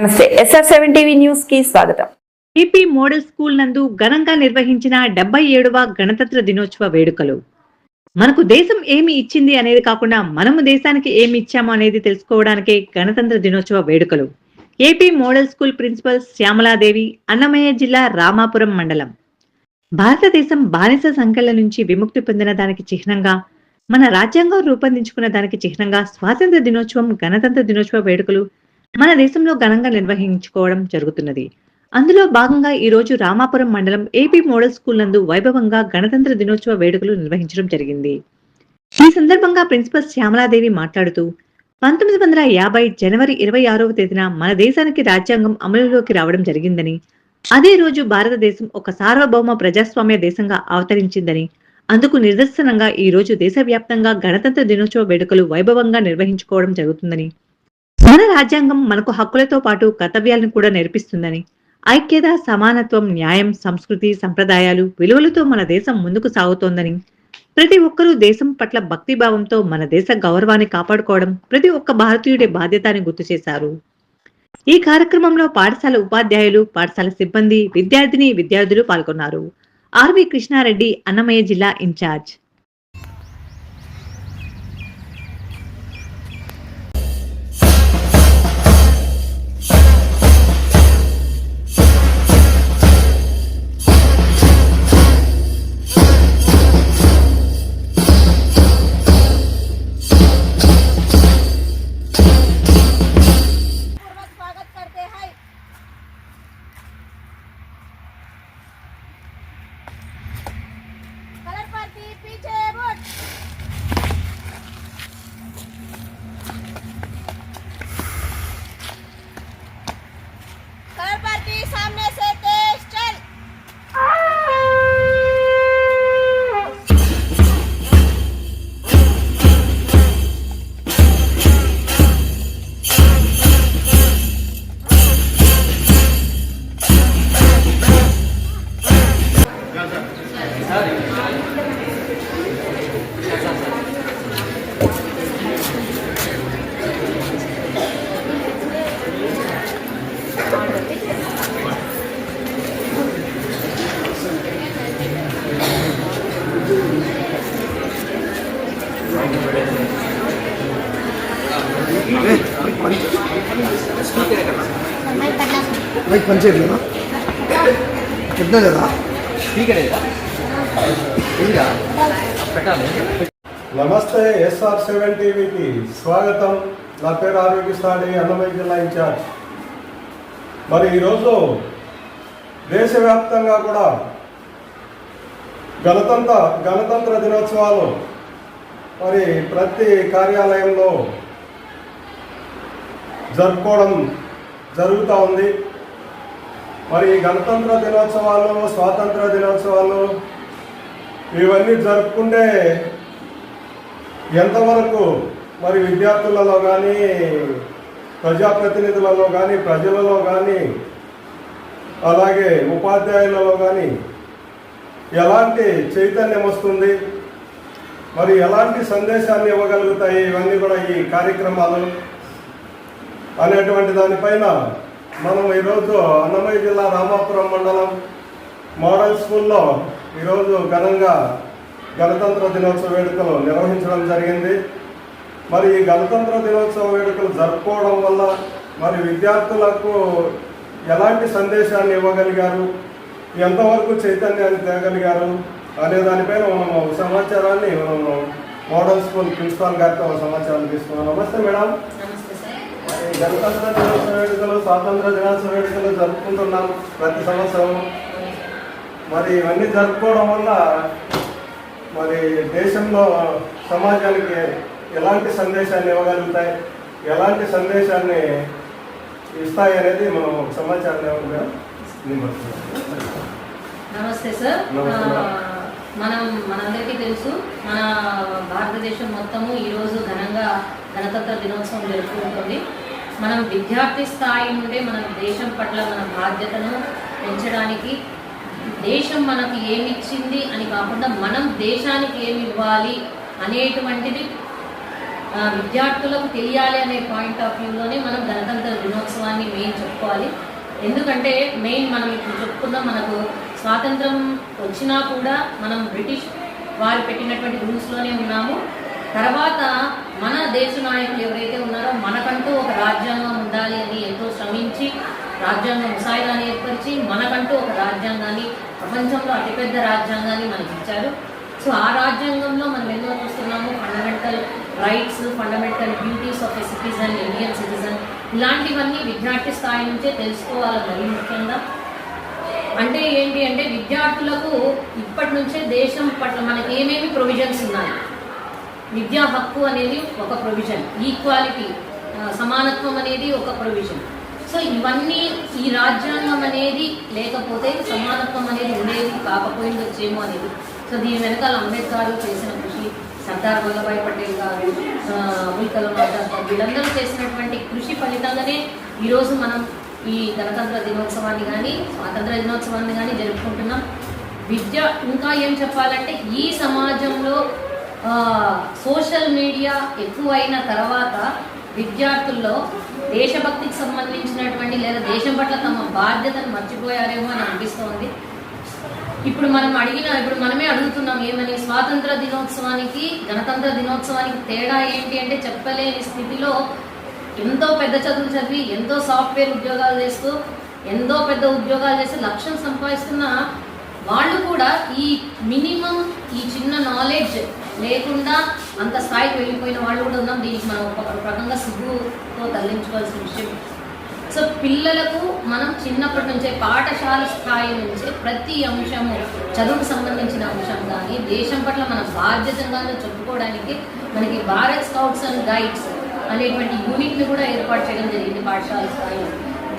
నమస్తే. SR seven TV న్యూస్కి స్వాగతం. ఏపీ మోడల్ స్కూల్ నందు ఘనంగా నిర్వహించిన డెబ్బై ఏడవ గణతంత్ర దినోత్సవ వేడుకలు. మనకు దేశం ఏమి ఇచ్చింది అనేది కాకుండా మనము దేశానికి ఏమి ఇచ్చాము అనేది తెలుసుకోవడానికే గణతంత్ర దినోత్సవ వేడుకలు. AP model school principal Shyamaladevi Annamayya జిల్లా రామాపురం మండలం. భారతదేశం బానిస సంఖ్యల నుంచి విముక్తి పొందిన దానికి చిహ్నంగా మన రాజ్యాంగం రూపొందించుకున్న దానికి చిహ్నంగా స్వాతంత్ర దినోత్సవం గణతంత్ర దినోత్సవ వేడుకలు మన దేశంలో ఘనంగా నిర్వహించుకోవడం జరుగుతున్నది. అందులో భాగంగా ఈ రోజు రామాపురం మండలం ఏపీ మోడల్ స్కూల్ నందు వైభవంగా గణతంత్ర దినోత్సవ వేడుకలు నిర్వహించడం జరిగింది. ఈ సందర్భంగా ప్రిన్సిపల్ శ్యామలాదేవి మాట్లాడుతూ పంతొమ్మిది వందల యాభై జనవరి ఇరవై ఆరవ తేదీన మన దేశానికి రాజ్యాంగం అమలులోకి రావడం జరిగిందని అదే రోజు భారతదేశం ఒక సార్వభౌమ ప్రజాస్వామ్య దేశంగా అవతరించిందని అందుకు నిదర్శనంగా ఈ రోజు దేశవ్యాప్తంగా గణతంత్ర దినోత్సవ వేడుకలు వైభవంగా నిర్వహించుకోవడం జరుగుతుందని మన రాజ్యాంగం మనకు హక్కులతో పాటు కర్తవ్యాలను కూడా నేర్పిస్తుందని. ఐక్యత సమానత్వం న్యాయం సంస్కృతి సంప్రదాయాలు విలువలతో మన దేశం ముందుకు సాగుతోందని. ప్రతి ఒక్కరూ దేశం పట్ల భక్తిభావంతో మన దేశ గౌరవాన్ని కాపాడుకోవడం ప్రతి ఒక్క భారతీయుడి బాధ్యత అని గుర్తు చేశారు. ఈ కార్యక్రమంలో పాఠశాల ఉపాధ్యాయులు పాఠశాల సిబ్బంది విద్యార్థిని విద్యార్థులు పాల్గొన్నారు. ఆర్వి కృష్ణారెడ్డి అన్నమయ్య జిల్లా ఇన్ఛార్జ్. మైక్ పనిచేయట్లేదా పెట్టలేదా నమస్తే ఎస్ఆర్ సెవెన్ టీవీకి స్వాగతం. నా పేరు ఆరోగ్యస్థాని అన్నమయ్య జిల్లా ఇన్ఛార్జ్ మరి ఈరోజు దేశవ్యాప్తంగా కూడా గణతంత్ర గణతంత్ర దినోత్సవాలు మరి ప్రతి కార్యాలయంలో జరుపుకోవడం జరుగుతూ ఉంది. మరి ఈ గణతంత్ర దినోత్సవాలు స్వాతంత్ర దినోత్సవాలు ఇవన్నీ జరుపుకుంటే ఎంతవరకు మరి విద్యార్థులలో కానీ ప్రజాప్రతినిధులలో కానీ ప్రజలలో కానీ అలాగే ఉపాధ్యాయులలో కానీ ఎలాంటి చైతన్యం వస్తుంది? మరి ఎలాంటి సందేశాన్ని ఇవ్వగలుగుతాయి? ఇవన్నీ కూడా ఈ కార్యక్రమాలు. అనేటువంటి దానిపైన మనం ఈరోజు అన్నమయ్య జిల్లా రామాపురం మండలం మోడల్ స్కూల్లో ఈరోజు ఘనంగా గణతంత్ర దినోత్సవ వేడుకలు నిర్వహించడం జరిగింది. మరి ఈ గణతంత్ర దినోత్సవ వేడుకలు జరుపుకోవడం వల్ల మరి విద్యార్థులకు ఎలాంటి సందేశాన్ని ఇవ్వగలిగారు? ఎంతవరకు చైతన్యాన్ని తేగలిగారు? అనే దానిపైన మనం ఒక సమాచారాన్ని మనం మోడల్ స్కూల్ ప్రిన్సిపాల్ గారితో ఒక సమాచారం తీసుకున్నాం. నమస్తే మేడం. గణతంత్ర దినోత్సవ వేడుకలు స్వాతంత్ర దినోత్సవ వేడుకలు జరుపుకుంటున్నాం ప్రతి సంవత్సరం మరి ఇవన్నీ జరుపుకోవడం వల్ల మరి దేశంలో సమాజానికి ఎలాంటి సందేశాన్ని ఇవ్వగలుగుతాయి ఎలాంటి సందేశాన్ని ఇస్తాయి అనేది మనం సమాచారం ఇవ్వగా నమస్తే సార్. మనం మనందరికీ తెలుసు మన భారతదేశం మొత్తము ఈరోజు ఘనంగా గణతంత్ర దినోత్సవం జరుపుకుంటుంది. మనం విద్యార్థి స్థాయి నుండే మన దేశం పట్ల మన బాధ్యతను పెంచడానికి దేశం మనకి ఏమి ఇచ్చింది అని కాకుండా మనం దేశానికి ఏమి ఇవ్వాలి అనేటువంటిది విద్యార్థులకు తెలియాలి అనే పాయింట్ ఆఫ్ వ్యూలోనే మనం గణతంత్ర దినోత్సవాన్ని మెయిన్ చెప్పుకోవాలి. ఎందుకంటే మెయిన్ మనం ఇప్పుడు చెప్పుకుందాం మనకు స్వాతంత్రం వచ్చినా కూడా మనం బ్రిటిష్ వారు పెట్టినటువంటి రూల్స్లోనే ఉన్నాము. తర్వాత మన దేశ నాయకులు ఎవరైతే ఉన్నారో మనకంటూ ఒక రాజ్యాంగం ఉండాలి అని ఎంతో శ్రమించి రాజ్యాంగం ముసాయిదాన్ని ఏర్పరిచి మనకంటూ ఒక రాజ్యాంగాన్ని ప్రపంచంలో అతిపెద్ద రాజ్యాంగాన్ని మనకి ఇచ్చారు సో ఆ రాజ్యాంగంలో మనం ఎన్నో చూస్తున్నాము. Fundamental rights fundamental duties of a citizen Indian citizen ఇలాంటివన్నీ విద్యార్థి స్థాయి నుంచే తెలుసుకోవాలి మరీ ముఖ్యంగా. అంటే ఏంటి అంటే విద్యార్థులకు ఇప్పటి నుంచే దేశం పట్ల మనకి ఏమేమి ప్రొవిజన్స్ ఉన్నాయి? విద్యా హక్కు అనేది ఒక ప్రొవిజన్. ఈక్వాలిటీ సమానత్వం అనేది ఒక ప్రొవిజన్. సో ఇవన్నీ ఈ రాజ్యాంగం అనేది లేకపోతే సమానత్వం అనేది ఉండేది కాకపోయింది వచ్చేమో అనేది. సో దీని వెనకాల అంబేద్కర్ చేసిన కృషి సర్దార్ వల్లభాయ్ పటేల్ గారు ఆ, అబుల్ కలాం ఆజాద్ గారు వీళ్ళందరూ చేసినటువంటి కృషి ఫలితంగానే ఈరోజు మనం ఈ గణతంత్ర దినోత్సవాన్ని కానీ స్వాతంత్ర దినోత్సవాన్ని కానీ జరుపుకుంటున్నాం. విద్య ఇంకా ఏం చెప్పాలంటే ఈ సమాజంలో సోషల్ మీడియా ఎక్కువైన తర్వాత విద్యార్థుల్లో దేశభక్తికి సంబంధించినటువంటి లేదా దేశం పట్ల తమ బాధ్యతను మర్చిపోయారేమో అని అనిపిస్తోంది. ఇప్పుడు మనం అడిగిన ఇప్పుడు మనమే అడుగుతున్నాం ఏమని స్వాతంత్ర దినోత్సవానికి గణతంత్ర దినోత్సవానికి తేడా ఏంటి అంటే చెప్పలేని స్థితిలో ఎంతో పెద్ద చదువులు చదివి ఎంతో సాఫ్ట్వేర్ ఉద్యోగాలు చేస్తూ ఎంతో పెద్ద ఉద్యోగాలు చేసి లక్ష్యం సంపాదిస్తున్న వాళ్ళు కూడా ఈ మినిమం ఈ చిన్న నాలెడ్జ్ లేకుండా అంత స్థాయికి వెళ్ళిపోయిన వాళ్ళు కూడా ఉన్నాం. దీనికి మనం ఒక రకంగా సిగ్గుతో తరలించుకోవాల్సిన విషయం. సో పిల్లలకు మనం చిన్నప్పటి నుంచే పాఠశాల స్థాయి నుంచే ప్రతి అంశము చదువుకు సంబంధించిన అంశం కానీ దేశం పట్ల మన బాధ్యతగాను చెప్పుకోవడానికి మనకి భారత్ స్కౌట్స్ అండ్ గైడ్స్ అనేటువంటి యూనిట్ని కూడా ఏర్పాటు చేయడం జరిగింది పాఠశాల స్థాయిలో.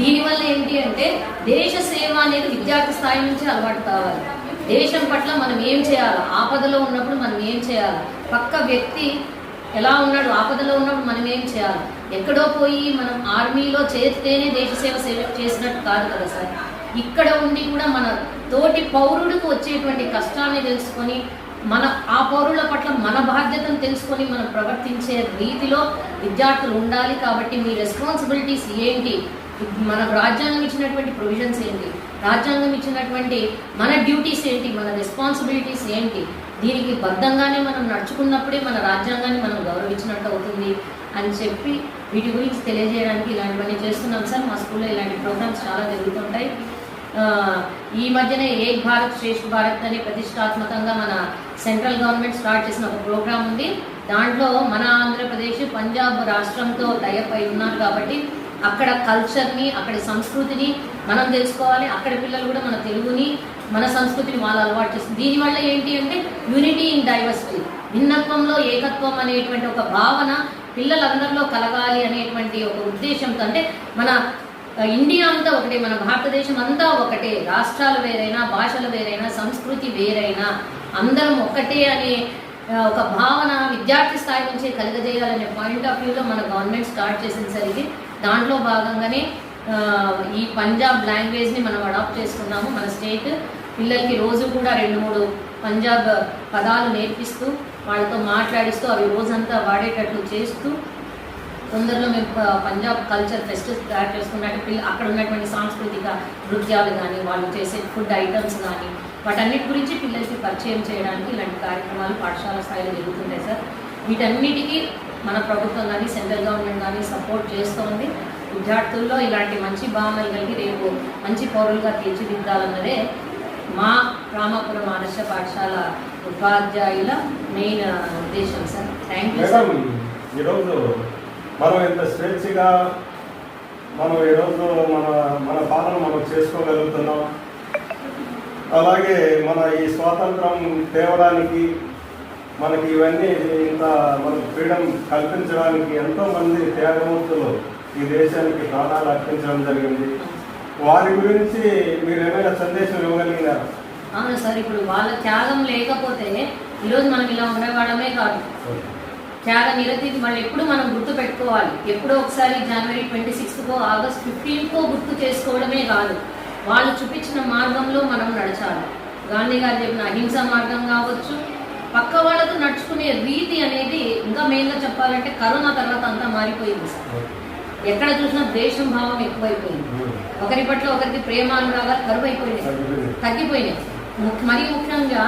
దీనివల్ల ఏంటి అంటే దేశ సేవ అనేది విద్యార్థి స్థాయి నుంచి అలవాటు కావాలి. దేశం పట్ల మనం ఏం చేయాలి? ఆపదలో ఉన్నప్పుడు మనం ఏం చేయాలి? పక్క వ్యక్తి ఎలా ఉన్నాడు? ఆపదలో ఉన్నప్పుడు మనం ఏం చేయాలి? ఎక్కడో పోయి మనం ఆర్మీలో చేస్తేనే దేశ సేవ సేవ చేసినట్టు కాదు కదా సార్. ఇక్కడ ఉండి కూడా మన తోటి పౌరుడికి వచ్చేటువంటి కష్టాన్ని తెలుసుకొని మన ఆ పౌరుల పట్ల మన బాధ్యతను తెలుసుకొని మనం ప్రవర్తించే రీతిలో విద్యార్థులు ఉండాలి కాబట్టి మీ రెస్పాన్సిబిలిటీస్ ఏంటి? మన రాజ్యాంగం ఇచ్చినటువంటి ప్రొవిజన్స్ ఏంటి? రాజ్యాంగం ఇచ్చినటువంటి మన డ్యూటీస్ ఏంటి? మన రెస్పాన్సిబిలిటీస్ ఏంటి? దీనికి బద్ధంగానే మనం నడుచుకున్నప్పుడే మన రాజ్యాంగాన్ని మనం గౌరవించినట్టు అవుతుంది అని చెప్పి వీటి గురించి తెలియజేయడానికి ఇలాంటివన్నీ చేస్తున్నాం సార్. మా స్కూల్లో ఇలాంటి ప్రోగ్రామ్స్ చాలా జరుగుతుంటాయి. ఈ మధ్యనే ఏక్ భారత్ శ్రేష్ఠ భారత్ అనే ప్రతిష్టాత్మకంగా మన సెంట్రల్ గవర్నమెంట్ స్టార్ట్ చేసిన ఒక ప్రోగ్రామ్ ఉంది. దాంట్లో మన ఆంధ్రప్రదేశ్ పంజాబ్ రాష్ట్రంతో టైప్ అయి ఉన్నారు కాబట్టి అక్కడ కల్చర్ని అక్కడి సంస్కృతిని మనం తెలుసుకోవాలి. అక్కడ పిల్లలు కూడా మన తెలుగుని మన సంస్కృతిని వాళ్ళు అలవాటు చేస్తుంది దీనివల్ల ఏంటి అంటే యూనిటీ ఇన్ డైవర్సిటీ భిన్నత్వంలో ఏకత్వం అనేటువంటి ఒక భావన పిల్లలందరిలో కలగాలి అనేటువంటి ఒక ఉద్దేశంతో అంటే మన ఇండియా అంతా ఒకటే మన భారతదేశం అంతా ఒకటే. రాష్ట్రాలు వేరైనా భాషలు వేరైనా సంస్కృతి వేరైనా అందరం ఒక్కటే అనే ఒక భావన విద్యార్థి స్థాయి నుంచి కలుగజేయాలనే పాయింట్ ఆఫ్ వ్యూలో మన గవర్నమెంట్ స్టార్ట్ చేసిన సరికి దాంట్లో భాగంగానే ఈ పంజాబ్ లాంగ్వేజ్ని మనం అడాప్ట్ చేసుకున్నాము మన స్టేట్ పిల్లలకి రోజు కూడా రెండు మూడు పంజాబ్ పదాలు నేర్పిస్తూ వాళ్ళతో మాట్లాడిస్తూ అవి రోజంతా వాడేటట్లు చేస్తూ తొందరలో మేము పంజాబ్ కల్చర్ ఫెస్టివల్ తయారు చేసుకున్నట్టు పిల్ల అక్కడ ఉన్నటువంటి సాంస్కృతిక నృత్యాలు కానీ వాళ్ళు చేసే ఫుడ్ ఐటమ్స్ కానీ వాటన్నిటి గురించి పిల్లలకి పరిచయం చేయడానికి ఇలాంటి కార్యక్రమాలు పాఠశాల స్థాయిలో జరుగుతుంటాయి సార్. వీటన్నిటికీ మన ప్రభుత్వం కానీ సెంట్రల్ గవర్నమెంట్ కానీ సపోర్ట్ చేస్తోంది. విద్యార్థుల్లో ఇలాంటి మంచి భావనలు కలిగి రేపు మంచి పౌరులుగా తీర్చిదిద్దాలన్నదే మా రామాపురం ఆదర్శ పాఠశాల ఉపాధ్యాయుల మెయిన్ ఉద్దేశం సార్. థ్యాంక్ యూ సార్ ఈరోజు మనం ఇంత స్వేచ్ఛగా మనం ఈరోజు మన మన పాలన మనం చేసుకోగలుగుతున్నాం. అలాగే మన ఈ స్వాతంత్రం తేవడానికి మనకి ఇవన్నీ ఇంత మనకు ఫ్రీడమ్ కల్పించడానికి ఎంతో మంది త్యాగమూర్తులు ఈ దేశానికి ప్రాణాలు అర్పించడం జరిగింది. వారి గురించి మీరు ఏమైనా సందేశం ఇవ్వగలిగినారా? అవును సార్ ఇప్పుడు వాళ్ళ త్యాగం లేకపోతే ఈరోజు మనం ఇలా ఉండేవాళ్ళమే కాదు. త్యాగ నిరతి మళ్ళీ ఎప్పుడు మనం గుర్తు పెట్టుకోవాలి. ఎప్పుడో ఒకసారి జనవరి ట్వంటీ సిక్స్త్కో ఆగస్ట్ ఫిఫ్టీన్కో గుర్తు చేసుకోవడమే కాదు. వాళ్ళు చూపించిన మార్గంలో మనం నడచాలి. గాంధీ గారు చెప్పిన అహింస మార్గం కావచ్చు పక్క వాళ్ళతో నడుచుకునే రీతి అనేది ఇంకా మెయిన్గా చెప్పాలంటే కరోనా తర్వాత అంతా మారిపోయింది. సార్ ఎక్కడ చూసినా దేశం భావం ఎక్కువైపోయింది. ఒకరి పట్ల ఒకరికి ప్రేమ అనురాగాలు కరువైపోయినాయి. తగ్గిపోయినాయి. మరీ ముఖ్యంగా